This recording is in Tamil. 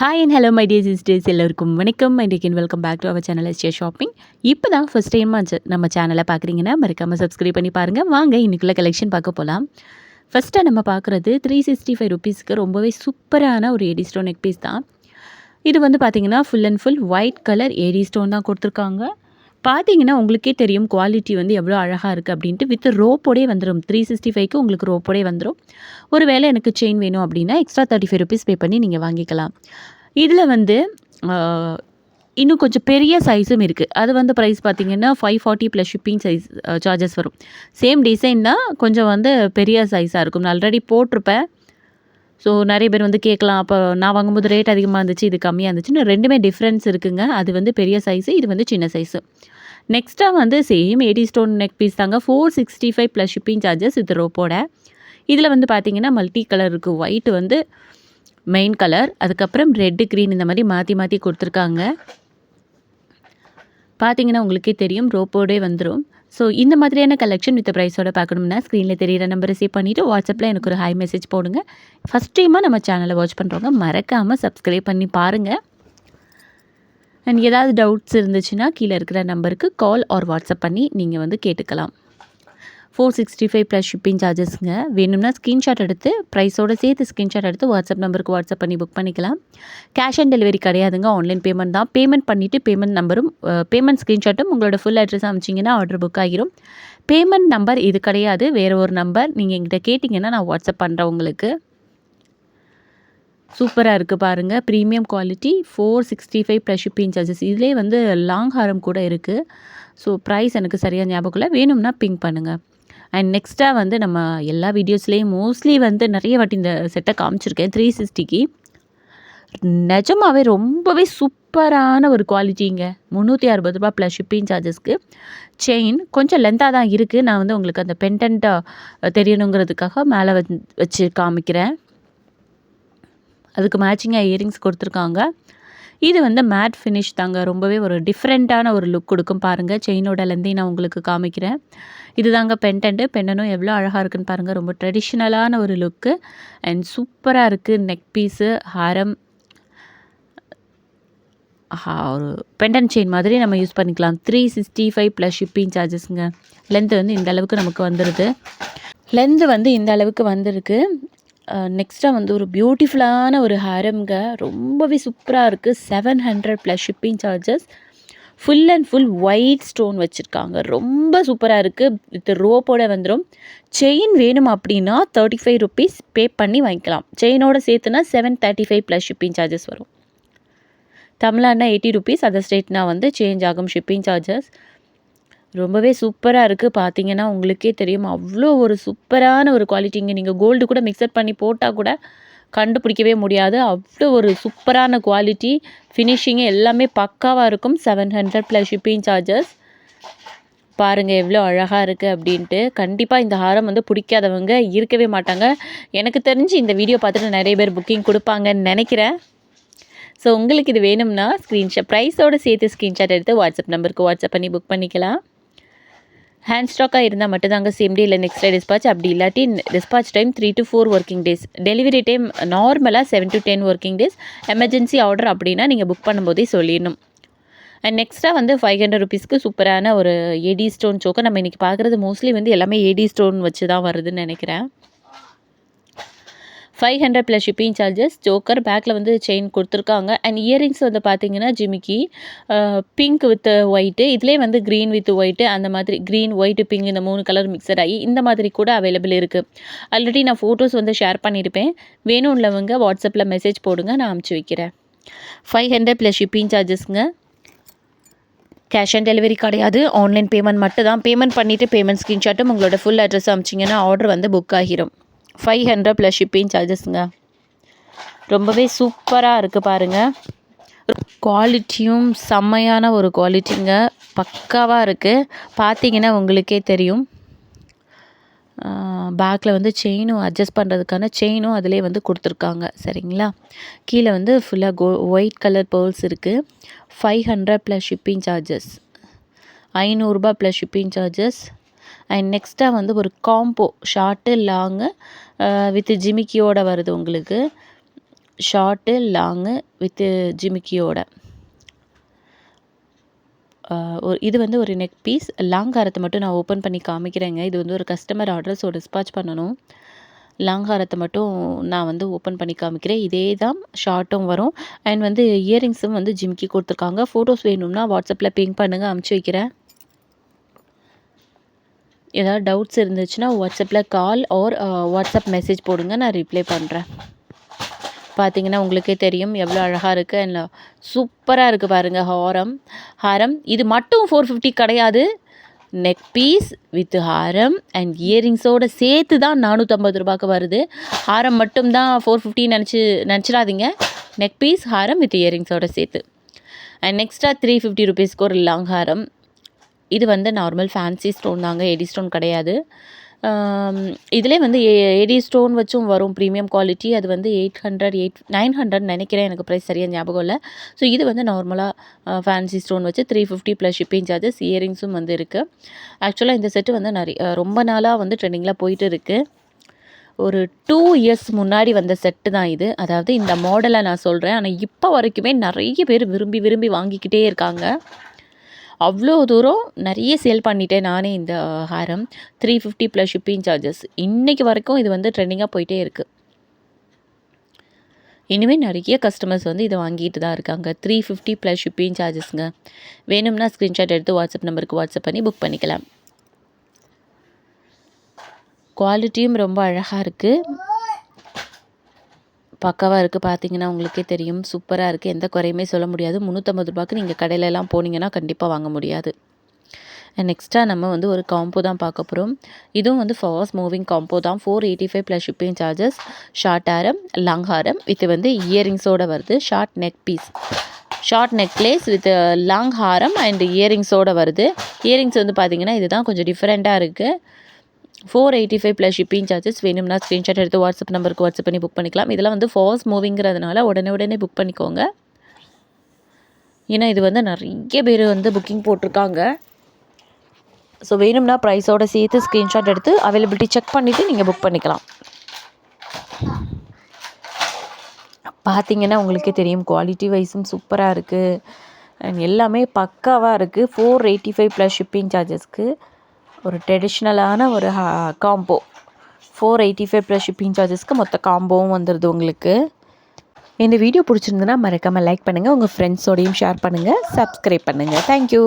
Hi and hello my dear sisters எல்லோருக்கும் வணக்கம். இன்றைக்கு welcome back to our channel எஸ்டியா shopping இப்போ தான் ஃபஸ்ட் டைம் நம்ம சேனலை பார்க்குறீங்கன்னா மறக்காமல் சப்ஸ்கிரைப் பண்ணி பாருங்கள் வாங்க இன்றைக்குள்ள கலெக்ஷன் பார்க்க போகலாம் ஃபஸ்ட்டாக நம்ம பார்க்குறது த்ரீ சிக்ஸ்டி ஃபைவ் ருபீஸ்க்கு ரொம்பவே சூப்பரான ஒரு ஏடி ஸ்டோன் நெக் பீஸ் தான். இது வந்து பார்த்திங்கன்னா full and full white colour AD stone தான் கொடுத்துருக்காங்க. பார்த்தீங்கன்னா உங்களுக்கே தெரியும் குவாலிட்டி வந்து எவ்வளோ அழகாக இருக்குது அப்படின்ட்டு. வித் ரோப்போடே வந்துடும் த்ரீ சிக்ஸ்டி ஃபைவ்க்கு உங்களுக்கு ரோப்போடே வந்துடும் ஒரு வேளை எனக்கு செயின் வேணும் அப்படின்னா extra thirty five rupees pay பண்ணி நீங்கள் வாங்கிக்கலாம். இதில் வந்து இன்னும் கொஞ்சம் பெரிய சைஸும் இருக்குது அது வந்து ப்ரைஸ் பார்த்திங்கன்னா five forty plus shipping size charges வரும். சேம் டிசைன் தான் கொஞ்சம் வந்து பெரிய சைஸாக இருக்கும். நான் ஆல்ரெடி போட்டிருப்பேன். ஸோ நிறைய பேர் வந்து கேட்கலாம் அப்போ நான் வாங்கும்போது ரேட் அதிகமாக இருந்துச்சு இது கம்மியாக இருந்துச்சுன்னு ரெண்டுமே டிஃப்ரென்ஸ் இருக்குங்க. அது வந்து பெரிய சைஸு இது வந்து சின்ன சைஸு நெக்ஸ்ட்டாக வந்து same eighty stone neck piece தாங்க. Four sixty five plus shipping charges இது ரோப்போட இதில் வந்து பார்த்திங்கன்னா மல்டி கலர் இருக்குது ஒயிட் வந்து மெயின் கலர் அதுக்கப்புறம் ரெட்டு க்ரீன் இந்த மாதிரி மாற்றி மாற்றி கொடுத்துருக்காங்க. பார்த்தீங்கன்னா உங்களுக்கே தெரியும் ரோப்போடே வந்துடும் ஸோ இந்த மாதிரியான கலெக்ஷன் வித் ப்ரைஸோட பார்க்கணும்னா ஸ்க்ரீனில் தெரியிற நம்பரை சேவ் பண்ணிவிட்டு வாட்ஸ்அப்பில் எனக்கு ஒரு ஹை மெசேஜ் போடுங்க. ஃபஸ்ட் டைமாக நம்ம சேனலை வாட்ச் பண்ணுறவங்க மறக்காமல் சப்ஸ்கிரைப் பண்ணி பாருங்கள் அண்ட் ஏதாவது டவுட்ஸ் இருந்துச்சுன்னா கீழே இருக்கிற நம்பருக்கு கால் ஆர் வாட்ஸ்அப் பண்ணி நீங்கள் வந்து கேட்டுக்கலாம். Four sixty five plus shipping சார்ஜஸ்ங்க வேணும்னா ஸ்க்ரீன்ஷாட் எடுத்து ப்ரைஸோடு சேர்த்து ஸ்க்ரீன்ஷாட் எடுத்து வாட்ஸ்அப் நம்பருக்கு வாட்ஸ்அப் பண்ணி புக் பண்ணிக்கலாம். கேஷ் ஆன் டெலிவரி கிடையாதுங்க. ஆன்லைன் பேமெண்ட் தான். பேமெண்ட் பண்ணிவிட்டு பேமெண்ட் நம்பரும் பேமெண்ட் ஸ்க்ரீன்ஷாட்டும் உங்களோட ஃபுல் அட்ரஸ் அமைச்சிங்கன்னா ஆர்டர் புக் ஆகிரும். பேமெண்ட் நம்பர் இது கிடையாது. வேறு ஒரு நம்பர் நீங்கள் எங்கிட்ட கேட்டிங்கன்னா நான் வாட்ஸ்அப் பண்ணுறேன் உங்களுக்கு. சூப்பராக இருக்குது பாருங்கள் premium quality four sixty five plus shipping charges இதிலே வந்து லாங் ஹாரம் கூட இருக்குது ஸோ ப்ரைஸ் எனக்கு சரியாக ஞாபகம் இல்லை. வேணும்னா பிங்க் பண்ணுங்கள் அண்ட் நெக்ஸ்ட்டாக வந்து நம்ம எல்லா வீடியோஸ்லேயும் மோஸ்ட்லி வந்து நிறைய வாட்டி இந்த செட்டை காமிச்சிருக்கேன் த்ரீ சிக்ஸ்டிக்கு நிஜமாகவே ரொம்பவே சூப்பரான ஒரு குவாலிட்டிங்க முந்நூற்றி அறுபது ரூபா ப்ளஸ் ஷிப்பிங் சார்ஜஸ்க்கு செயின் கொஞ்சம் லென்த்தாக தான் இருக்குது நான் வந்து உங்களுக்கு அந்த பென்டென்ட்டாக தெரியணுங்கிறதுக்காக மேலே வச்சு காமிக்கிறேன். அதுக்கு மேட்சிங்காக இயரிங்ஸ் கொடுத்துருக்காங்க. இது வந்து மேட் ஃபினிஷ் தாங்க. ரொம்பவே ஒரு டிஃப்ரெண்ட்டான ஒரு லுக் கொடுக்கும் பாருங்கள் செயினோட லெந்தையும் நான் உங்களுக்கு காமிக்கிறேன். இது தாங்க பென்டென்ட்டு பெண்டனும் எவ்வளோ அழகாக இருக்குன்னு பாருங்கள் ரொம்ப ட்ரெடிஷ்னலான ஒரு லுக்கு அண்ட் சூப்பராக இருக்குது நெக் பீஸு ஹாரம். ஒரு பெண்டன் செயின் மாதிரி நம்ம யூஸ் பண்ணிக்கலாம். Three sixty five plus shipping சார்ஜஸ்ங்க length வந்து இந்த அளவுக்கு நமக்கு வந்துடுது லென்த்து வந்து இந்த அளவுக்கு வந்திருக்கு. நெக்ஸ்ட்டாக வந்து ஒரு பியூட்டிஃபுல்லான ஒரு ஹேரம்ங்க ரொம்பவே சூப்பராக இருக்குது seven hundred plus shipping charges full and full white stone வச்சுருக்காங்க. ரொம்ப சூப்பராக இருக்குது வித் ரோப்போட வந்துடும் செயின் வேணும் அப்படின்னா தேர்ட்டி ஃபைவ் ருபீஸ் பே பண்ணி வாங்கிக்கலாம். செயினோட சேர்த்துனா seven thirty five plus shipping charges வரும். தமிழ்நாடுனா எயிட்டி ருபீஸ் அதர் ஸ்டேட்னா வந்து சேஞ்ச் ஆகும் ஷிப்பிங் சார்ஜஸ் ரொம்பவே சூப்பராக இருக்குது பார்த்தீங்கன்னா உங்களுக்கே தெரியும். அவ்வளோ ஒரு சூப்பரான ஒரு குவாலிட்டிங்க. நீங்கள் கோல்டு கூட மிக்சர் பண்ணி போட்டால் கூட கண்டுபிடிக்கவே முடியாது. அவ்வளோ ஒரு சூப்பரான குவாலிட்டி. ஃபினிஷிங்கு எல்லாமே பக்காவாக இருக்கும். Seven hundred plus shipping charges பாருங்கள் எவ்வளோ அழகாக இருக்குது அப்படின்ட்டு. கண்டிப்பாக இந்த ஹாரம் வந்து பிடிக்காதவங்க இருக்கவே மாட்டாங்க. எனக்கு தெரிஞ்சு இந்த வீடியோ பார்த்துட்டு நிறைய பேர் புக்கிங் கொடுப்பாங்கன்னு நினைக்கிறேன். ஸோ உங்களுக்கு இது வேணும்னா ஸ்க்ரீன்ஷாட் ப்ரைஸோடு சேர்த்து ஸ்க்ரீன்ஷாட் எடுத்து வாட்ஸ்அப் நம்பருக்கு வாட்ஸ்அப் பண்ணி புக் பண்ணிக்கலாம். ஹேண்ட் ஸ்டாக்காக இருந்தால் மட்டும்தாங்க சேம் டே இல்லை நெக்ஸ்ட் டே டிஸ்பாச் அப்படி இல்லாட்டி dispatch time three to four working days delivery time நார்மலாக seven to ten working days emergency order அப்படின்னா நீங்கள் புக் பண்ணும்போதே சொல்லிடணும். அண்ட் நெக்ஸ்ட்டாக வந்து ஃபைவ் ஹண்ட்ரட் ருபீஸ்க்கு சூப்பரான ஒரு ஏடி ஸ்டோன் சோக்கை நம்ம இன்றைக்கி பார்க்குறது மோஸ்ட்லி வந்து எல்லாமே ஏடி ஸ்டோன் வச்சு தான் வருதுன்னு நினைக்கிறேன். Five hundred plus shipping charges joker பேக்கில் வந்து செயின் கொடுத்துருக்காங்க. அண்ட் இயரிங்ஸ் வந்து பார்த்தீங்கன்னா ஜிமிக்கி பிங்க் வித் ஒயிட்டு இதுலேயே வந்து க்ரீன் வித் ஒயிட்டு அந்த மாதிரி க்ரீன் ஒயிட்டு பிங்க் இந்த மூணு கலர் மிக்சர் ஆகி இந்த மாதிரி கூட அவைலபிள் இருக்குது ஆல்ரெடி நான் ஃபோட்டோஸ் வந்து ஷேர் பண்ணியிருப்பேன் வேணும் உள்ளவங்க வாட்ஸ்அப்பில் மெசேஜ் போடுங்க நான் அமுச்சு வைக்கிறேன். ஃபைவ் ஹண்ட்ரட் ப்ளஸ் ஷிப்பிங் சார்ஜஸ்ங்க கேஷ் ஆன் டெலிவரி கிடையாது. ஆன்லைன் பேமெண்ட் மட்டும் தான் பேமெண்ட் பண்ணிவிட்டு பேமெண்ட் ஸ்க்ரீன்ஷாட்டும் உங்களோட ஃபுல் அட்ரஸ் அமிச்சிங்கன்னா ஆர்டர் வந்து புக் ஆகிரும். ஃபைவ் ஹண்ட்ரட் ப்ளஸ் ஷிப்பிங் சார்ஜஸ்ங்க ரொம்பவே சூப்பராக இருக்குது பாருங்கள் குவாலிட்டியும் செம்மையான ஒரு குவாலிட்டிங்க பக்காவாக இருக்குது பார்த்தீங்கன்னா உங்களுக்கே தெரியும். பேக்கில் வந்து செயினும் அட்ஜஸ்ட் பண்ணுறதுக்கான செயினும் அதிலே வந்து கொடுத்துருக்காங்க. சரிங்களா? கீழே வந்து ஃபுல்லாக கோ ஒயிட் கலர் பேர்ல்ஸ் இருக்குது five hundred plus shipping charges ஐநூறுரூபா ப்ளஸ் ஷிப்பிங் சார்ஜஸ் அண்ட் நெக்ஸ்ட்டாக வந்து ஒரு காம்போ ஷார்ட்டு லாங்கு வித்து ஜிமிக்கியோட வருது உங்களுக்கு. ஷார்ட்டு லாங்கு வித்து ஜிமிக்கியோட. ஒரு இது வந்து ஒரு நெக் பீஸ் லாங் ஹாரத்தை மட்டும் நான் ஓப்பன் பண்ணி காமிக்கிறேங்க. இது வந்து ஒரு கஸ்டமர் ஆர்டர் ஸோ டிஸ்பாச் பண்ணணும். லாங் ஹாரத்தை மட்டும் நான் வந்து ஓப்பன் பண்ணி காமிக்கிறேன். இதே தான் ஷார்ட்டும் வரும். அண்ட் வந்து இயரிங்ஸும் வந்து ஜிம்கி கொடுத்துருக்காங்க. ஃபோட்டோஸ் வேணும்னா வாட்ஸ்அப்பில் பிங்க் பண்ணுங்கள் அமுச்சு வைக்கிறேன். ஏதாவது டவுட்ஸ் இருந்துச்சுன்னா வாட்ஸ்அப்பில் கால் ஆர் வாட்ஸ்அப் மெசேஜ் போடுங்க. நான் ரிப்ளை பண்ணுறேன் பார்த்தீங்கன்னா உங்களுக்கே தெரியும் எவ்வளோ அழகாக இருக்குது அண்ட் சூப்பராக இருக்குது பாருங்கள் ஹாரம். ஹாரம் இது மட்டும் ஃபோர் ஃபிஃப்டி கிடையாது. நெக் பீஸ் வித் ஹாரம் அண்ட் இயரிங்ஸோடு சேர்த்து தான் நானூற்றம்பது ரூபாய்க்கு வருது. ஹாரம் மட்டும்தான் ஃபோர் ஃபிஃப்டி நினச்சி நினச்சிடாதீங்க. நெக் பீஸ் ஹாரம் வித் இயரிங்ஸோடு சேர்த்து. அண்ட் நெக்ஸ்ட்டாக த்ரீ ஃபிஃப்டி ருபீஸ்க்கு ஒரு லாங் ஹாரம். இது வந்து நார்மல் ஃபேன்சி ஸ்டோன் தாங்க எடி ஸ்டோன் கிடையாது. இதிலே வந்து ஏடி ஸ்டோன் வச்சும் வரும் ப்ரீமியம் குவாலிட்டி அது வந்து eight hundred eight nine hundred நினைக்கிறேன் எனக்கு ப்ரைஸ் சரியாக ஞாபகம் இல்லை. ஸோ இது வந்து நார்மலாக ஃபேன்சி ஸ்டோன் வச்சு three fifty plus shipping charges இயரிங்ஸும் வந்து இருக்குது ஆக்சுவலாக இந்த செட்டு வந்து நிறைய ரொம்ப நாளாக வந்து ட்ரெண்டிங்கில் போயிட்டு இருக்குது ஒரு டூ இயர்ஸ் முன்னாடி வந்த செட்டு தான் இது. அதாவது இந்த மாடலை நான் சொல்கிறேன் ஆனால் இப்போ வரைக்குமே நிறைய பேர் விரும்பி விரும்பி வாங்கிக்கிட்டே இருக்காங்க. அவ்வளோ தூரம் நிறைய சேல் பண்ணிட்டேன் நானே இந்த ஹாரம். Three fifty plus shipping charges இன்றைக்கி வரைக்கும் இது வந்து ட்ரெண்டிங்காக போயிட்டே இருக்குது இனிமேல் நிறைய கஸ்டமர்ஸ் வந்து இதை வாங்கிட்டு தான் இருக்காங்க. த்ரீ ஃபிஃப்டி ப்ளஸ் ஷிப்பிங் சார்ஜஸ்ங்க வேணும்னா ஸ்க்ரீன்ஷாட் எடுத்து வாட்ஸ்அப் நம்பருக்கு வாட்ஸ்அப் பண்ணி புக் பண்ணிக்கலாம். குவாலிட்டியும் ரொம்ப அழகாக இருக்குது பக்காவாக இருக்குது பார்த்தீங்கன்னா உங்களுக்கே தெரியும். சூப்பராக இருக்குது எந்த குறையுமே சொல்ல முடியாது. முந்நூற்றம்பது ரூபாய்க்கு நீங்கள் கடையிலலாம் போனீங்கன்னா கண்டிப்பாக வாங்க முடியாது. நெக்ஸ்ட்டாக நம்ம வந்து ஒரு காம்போ தான் பார்க்க போகிறோம் இதுவும் வந்து ஃபாஸ்ட் மூவிங் காம்போ தான். Four eighty five plus shipping charges short ஹாரம் லாங் ஹாரம் வித் வந்து இயரிங்ஸோடு வருது. Short neck piece short necklace with long Haram and இயரிங்ஸோடு வருது. இயரிங்ஸ் வந்து பார்த்திங்கன்னா இதுதான் கொஞ்சம் டிஃப்ரெண்ட்டாக இருக்குது four eighty five plus shipping charges வேணும்னா ஸ்க்ரீன்ஷாட் எடுத்து வாட்ஸ்அப் நம்பருக்கு வாட்ஸ்அப் பண்ணி புக் பண்ணிக்கலாம். இதெல்லாம் வந்து ஃபாஸ்ட் மூவிங்கிறதுனால உடனே உடனே புக் பண்ணிக்கோங்க. ஏன்னா இது வந்து நிறைய பேர் வந்து புக்கிங் போட்டிருக்காங்க. ஸோ வேணும்னா ப்ரைஸோடு சேர்த்து ஸ்க்ரீன்ஷாட் எடுத்து அவைலபிலிட்டி செக் பண்ணிவிட்டு நீங்கள் புக் பண்ணிக்கலாம். பார்த்தீங்கன்னா உங்களுக்கே தெரியும் குவாலிட்டி வைஸும் சூப்பராக இருக்குது அண்ட் எல்லாமே பக்காவாக இருக்குது four eighty five plus shipping சார்ஜஸ்க்கு ஒரு ட்ரெடிஷ்னலான ஒரு combo four eighty five plus shipping சார்ஜஸ்க்கு மொத்த காம்போவும் வந்துடுது உங்களுக்கு. இந்த வீடியோ பிடிச்சிருந்துன்னா மறக்காமல் லைக் பண்ணுங்கள் உங்கள் ஃப்ரெண்ட்ஸோடையும் ஷேர் பண்ணுங்கள் சப்ஸ்கிரைப் பண்ணுங்கள் தேங்க்யூ